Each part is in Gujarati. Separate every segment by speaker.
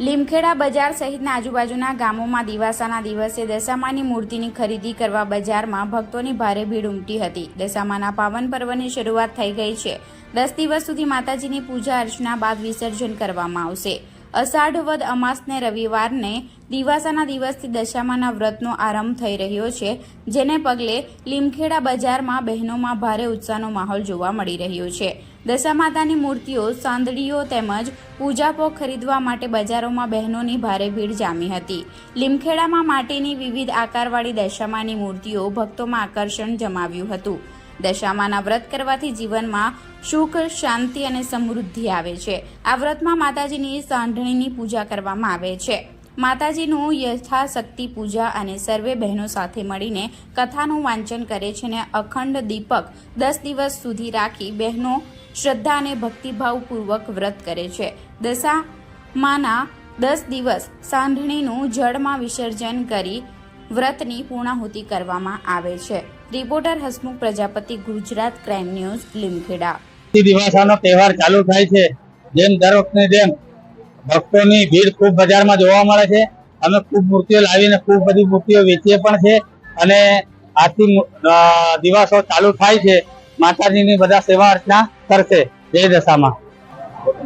Speaker 1: લીમખેડા બજાર સહિતના આજુબાજુના ગામોમાં દિવાસાના દિવસે દશામાની મૂર્તિની ખરીદી કરવા બજારમાં ભક્તોની ભારે ભીડ ઉમટી હતી. દશામાના પાવન પર્વની શરૂઆત થઈ ગઈ છે. દસ દિવસ સુધી માતાજીની પૂજા અર્ચના બાદ વિસર્જન કરવામાં આવશે. અષાઢ વદ અમાસને રવિવારને દિવાસાના દિવસથી દશામાના વ્રતનો આરંભ થઈ રહ્યો છે, જેને પગલે લીમખેડા બજારમાં બહેનોમાં ભારે ઉત્સાહનો માહોલ જોવા મળી રહ્યો છે. દશા માતાની મૂર્તિઓ, સાંદડીઓ તેમજ પૂજાપો ખરીદવા માટે બજારોમાં બહેનોની ભારે ભીડ જામી હતી. લીમખેડામાં માટીની વિવિધ આકારવાળી દશામાની મૂર્તિઓ ભક્તોમાં આકર્ષણ જમાવ્યું હતું. દશામાના વ્રત કરવાથી જીવનમાં સુખ, શાંતિ અને સમૃદ્ધિ આવે છે. આ વ્રતમાં માતાજીની સાંઢણીની પૂજા કરવામાં આવે છે. માતાજીનું યથાશક્તિ પૂજા અને સર્વે બહેનો સાથે મળીને કથાનું વાંચન કરે છે અને અખંડ દીપક દસ દિવસ સુધી રાખી બહેનો શ્રદ્ધા અને ભક્તિભાવપૂર્વક વ્રત કરે છે. દશામાના દસ દિવસ સાંઢણીનું જળમાં વિસર્જન કરી વ્રતની પૂર્ણાહુતિ કરવામાં આવે છે. Reporter Hasmukh Prajapati Gujarat crime news Limkheda.
Speaker 2: દિવાસાનો તહેવાર ચાલુ થાય છે. જેમ દર વખતે જેમ ભક્તોની ભીડ ખૂબ બજારમાં જોવા મળે છે. અમે ખૂબ મૂર્તિઓ લાવીને ખૂબ બધી મૂર્તિઓ વેચીએ પણ છે અને આથી દિવાસો ચાલુ થાય છે. માતાજીની બધા સેવા અર્ચના કરશે. જય દશામાં.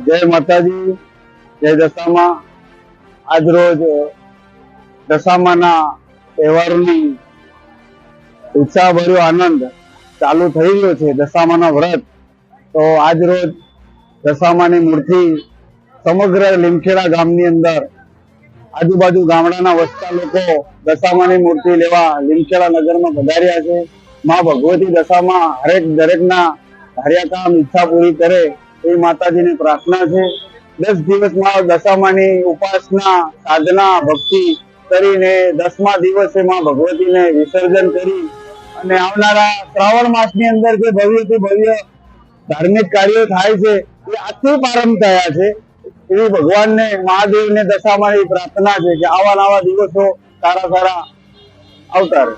Speaker 3: જય માતાજી. જય દશામાં. આજ રોજ દશામાના તહેવારોની ઉત્સાહભર્યો આનંદ ચાલુ થઈ ગયો છે દશામાના વ્રત. તો આજ રોજ દશામાની મૂર્તિ સમગ્ર લીમખેડા ગામની અંદર આજુબાજુ ગામડાના વસતા લોકો દશામાની મૂર્તિ લેવા લીમખેડા નગરમાં પધાર્યા છે. માં ભગવતી દશામાં હરેક દરેકના ધાર્યા કામ ઈચ્છા પૂરી કરે એ માતાજીની પ્રાર્થના છે. દસ દિવસમાં દશામાની ઉપાસના, સાધના, ભક્તિ કરીને દસમા દિવસે માં ભગવતીને વિસર્જન કરી અને આવનારા શ્રાવણ માસની અંદર જે ભવ્યથી ભવ્ય ધાર્મિક કાર્યો થાય છે, એ આજથી પ્રારંભ થયા છે. એવી ભગવાનને મહાદેવને એવી પ્રાર્થના છે કે આવા નવા દિવસો સારા સારા આવતા રહે.